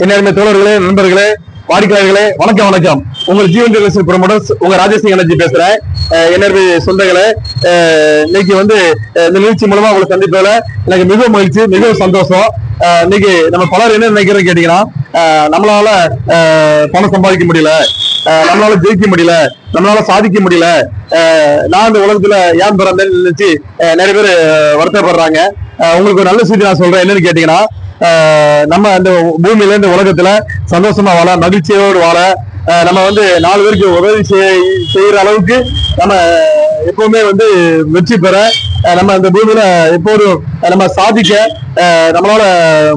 என்னுடைய தோழர்களே நண்பர்களே வாடிக்கையாளர்களே வணக்கம் வணக்கம். உங்கள் ஜீவன் ரிலேஷன் ப்ரொமோட்டர்ஸ் உங்க ராஜேஷ் அனர்ஜி பேசுறேன். என்னுடைய சொந்தங்களை இன்னைக்கு வந்து இந்த நிகழ்ச்சி மூலமா உங்களை சந்திப்பதில் எனக்கு மிகவும் மகிழ்ச்சி மிகவும் சந்தோஷம். இன்னைக்கு நம்ம பலர் என்ன நினைக்கிறோம் கேட்டீங்கன்னா நம்மளால அஹ் பணம் சம்பாதிக்க முடியல. அஹ் நம்மளால ஜெயிக்க முடியல. நம்மளால சாதிக்க முடியல. அஹ் நான் இந்த உலகத்துல ஏன் பிறந்தேன்னு நினைச்சு நிறைய பேர் வருத்தப்படுறாங்க. உங்களுக்கு ஒரு நல்ல செய்தி நான் சொல்றேன். என்னன்னு கேட்டீங்கன்னா நம்ம அந்த பூமியில இந்த உலகத்துல சந்தோஷமா வாழ மகிழ்ச்சியோடு வாழ நம்ம வந்து நாலு பேருக்கு உதவி செய்- செய்யற அளவுக்கு நம்ம எப்பவுமே வந்து வெற்றி பெற நம்ம இந்த பூமியில எப்போதும் நம்ம சாதிக்க நம்மளால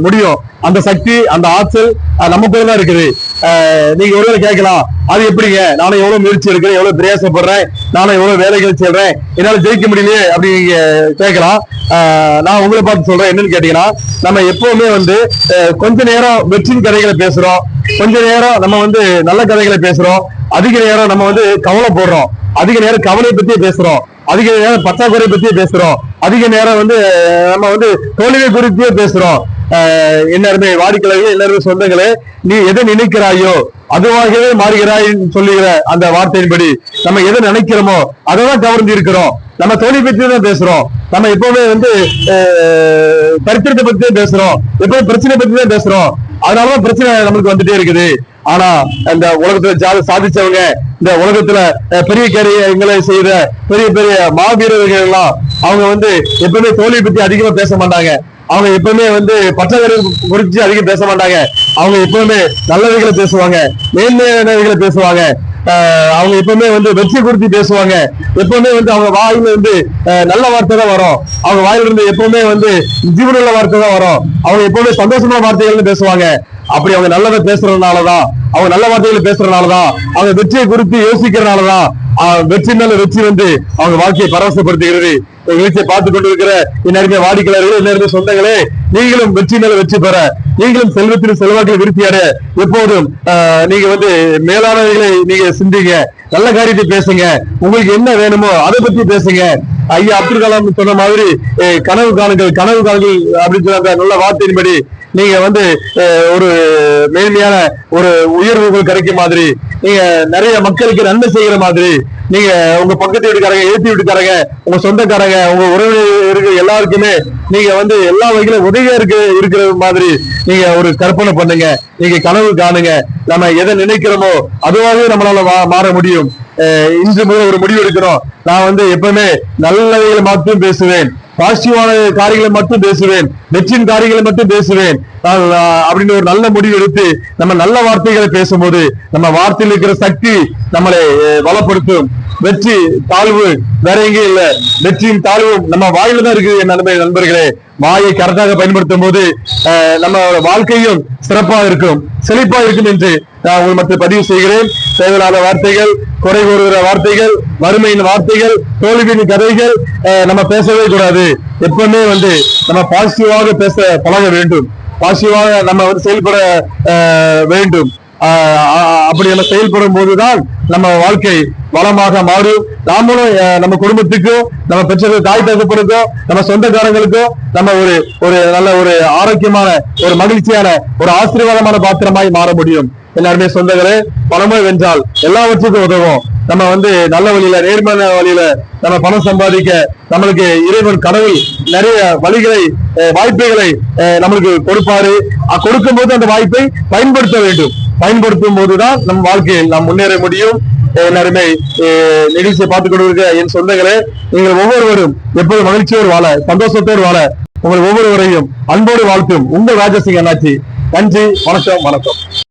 முடியும். அந்த சக்தி அந்த ஆற்றல் அஹ் நமக்குள்ள தான் இருக்குது. நீங்க ஒருவேளை கேட்கலாம் அது எப்படிங்க? நானும் எவ்வளவு முயற்சி எடுக்கிறேன் எவ்வளவு பிரயாசப்படுறேன் நானும் எவ்வளவு வேலைகள் செய்றேன் என்னால ஜெயிக்க முடியலையே அப்படி நீங்க கேட்கலாம். நான் உங்களை பார்த்து சொல்றேன் என்னன்னு கேட்டீங்கன்னா நம்ம எப்பவுமே வந்து கொஞ்ச நேரம் வெற்றின் கதைகளை பேசுறோம். கொஞ்ச நேரம் நம்ம வந்து நல்ல கதைகளை பேசுறோம். அதிக நேரம் நம்ம வந்து கவலை போடுறோம். அதிக நேரம் கவலையை பத்தியே பேசுறோம். அதிக நேரம் பற்றாக்குறை பத்தியே பேசுறோம். அதிக நேரம் வந்து நம்ம வந்து தோல்வியை குறித்தே பேசுறோம். எல்லாருமே வாடிக்கையாளர்கள் எல்லாருமே சொந்தங்களே நீ எதை நினைக்கிறாயோ அதுவாகவே மாறுகிறாய் சொல்லுகிற அந்த வார்த்தையின்படி நம்ம எதை நினைக்கிறோமோ அதை தான் கவர்ந்து இருக்கிறோம். நம்ம தோல்வி பத்தி தான் பேசுறோம். நம்ம எப்பவுமே வந்து அஹ், தரித்திரத்தை பத்தி தான் பேசுறோம். எப்பவுமே பிரச்சனை பத்தி தான் பேசுறோம். அதனாலதான் பிரச்சனை நம்மளுக்கு வந்துட்டே இருக்குது. ஆனா இந்த உலகத்துல ஜாதி சாதிச்சவங்க இந்த உலகத்துல பெரிய காரியங்களை செய்த பெரிய பெரிய மாவீரர்கள் எல்லாம் அவங்க வந்து எப்பவுமே தோல்வி பத்தி அதிகமா பேச மாட்டாங்க. அவங்க எப்பவுமே வந்து பற்றவரை குறிச்சு அதிகம் பேச மாட்டாங்க. அவங்க எப்பவுமே நல்லவைகளை பேசுவாங்க மேன்மையானவைகளை பேசுவாங்க. அவங்க எப்பவுமே வந்து வெற்றி குறித்து பேசுவாங்க. எப்பவுமே வந்து அவங்க வாயில இருந்து நல்ல வார்த்தை தான் வரும். அவங்க வாயில இருந்து எப்பவுமே வந்து ஜீவனுள்ள வார்த்தை தான் வரும். அவங்க எப்பவுமே சந்தோஷமான வார்த்தைகள்னு பேசுவாங்க. அப்படி அவங்க நல்லதை பேசுறதுனாலதான் அவங்க நல்ல வார்த்தைகளை பேசுறதுனாலதான் அவங்க வெற்றியை குறித்து யோசிக்கிறதுனாலதான் வெற்றி மேல வெற்றி வந்து அவங்க வாழ்க்கையை பரவசப்படுத்துகிறது. வீழ்ச்சியை நிகழ்ச்சியை பார்த்து கொண்டிருக்கிற இன்னருமே வாடிக்கையாளர்கள் இன்னருமே சொந்தங்களே நீங்களும் வெற்றி மேல வெற்றி பெற நீங்களும் செல்வத்தின் செல்வாக்கில் விருத்தி அடைய எப்போதும் நீங்க வந்து மேலானவைகளை நீங்க சிந்திங்க நல்ல காரியத்தை பேசுங்க உங்களுக்கு என்ன வேணுமோ அதை பத்தி பேசுங்க. ஐயா அப்துல் கலாம் சொன்ன மாதிரி கனவு காணுங்கள் கனவு காணுங்கள் அப்படின்னு சொன்ன நல்ல வார்த்தையின்படி நீங்க வந்து ஒரு மேன்மையான ஒரு உயர்வு உங்களுக்கு கிடைக்கும் மாதிரி நீங்க நிறைய மக்களுக்கு நன்மை செய்யற மாதிரி நீங்க உங்க பக்கத்து வீட்டுக்காரங்க ஏற்றி வீட்டுக்காரங்க உங்க சொந்தக்காரங்க உங்க உறவினர்கள் எல்லாருக்குமே நீங்க வந்து எல்லா வகையிலும் உதவியா இருக்கு இருக்கிற மாதிரி நீங்க ஒரு கற்பனை பண்ணுங்க. நீங்க கனவு காணுங்க. நம்ம எதை நினைக்கிறோமோ அதுவாகவே நம்மளால மாற முடியும். இன்று முதல் ஒரு முடிவு எடுக்கிறோம். நான் வந்து எப்பவுமே நல்லவைகளை மட்டும் பேசுவேன். பாசிட்டிவான காரியங்களை மட்டும் பேசுவேன் வெற்றின் காரியங்களை மட்டும் பேசுவேன். அப்படின்னு ஒரு நல்ல முடிவு எடுத்து நம்ம நல்ல வார்த்தைகளை பேசும்போது நம்ம வார்த்தையில் இருக்கிற சக்தி நம்மளை வளப்படுத்தும். வெற்றி தாழ்வு வேற எங்கேயும் இல்ல. வெற்றியும் தாழ்வும் நம்ம வாயில தான் இருக்குது என் நண்பர்களே நண்பர்களே. வாயை கரெக்டாக பயன்படுத்தும் போது அஹ், நம்ம வாழ்க்கையும் சிறப்பாக இருக்கும் செழிப்பா இருக்கும் என்று நான் உங்கள் மற்ற பதிவு செய்கிறேன். தேவையில்லாத வார்த்தைகள் குறை கூறுகிற வார்த்தைகள் வறுமையின் வார்த்தைகள் தோல்வியின் கதைகள் நம்ம பேசவே கூடாது. எப்பவுமே வந்து நம்ம பாசிட்டிவாக பேச பழக வேண்டும். பாசிட்டிவாக நம்ம வந்து செயல்பட வேண்டும். அப்படி நம்ம செயல்படும் போதுதான் நம்ம வாழ்க்கை வளமாக மாறும் நாமளும் நம்ம குடும்பத்துக்கும் நம்ம பெற்ற தாய் தகப்பனுக்கும் நம்ம சொந்தக்காரங்களுக்கும் நம்ம ஒரு ஒரு நல்ல ஒரு ஆரோக்கியமான ஒரு மகிழ்ச்சியான ஒரு ஆசீர்வாதமான பாத்திரமாய் மாற முடியும். எல்லாருமே சொந்தங்களே பணமே வென்றால் எல்லாவற்றுக்கும் உதவும். நம்ம வந்து நல்ல வழியில நேர்மையான வழியில நம்ம பணம் சம்பாதிக்க நம்மளுக்கு இறைவன் கடவுள் நிறைய வழிகளை வாய்ப்புகளை நம்மளுக்கு கொடுப்பாரு. கொடுக்கும் போது அந்த வாய்ப்பை பயன்படுத்த வேண்டும். பயன்படுத்தும் போதுதான் நம் வாழ்க்கையில் நாம் முன்னேற முடியும். அஹ், எல்லாருமே நிகழ்ச்சியை பார்த்துக் கொண்டிருக்க என் சொந்தங்களே நீங்கள் ஒவ்வொருவரும் எப்போது மகிழ்ச்சியோடு வாழ சந்தோஷத்தோடு வாழ உங்கள் ஒவ்வொருவரையும் அன்போடு வாழ்த்தும் உங்கள் ராஜசிங் அண்ணாச்சி. நன்றி வணக்கம் வணக்கம்.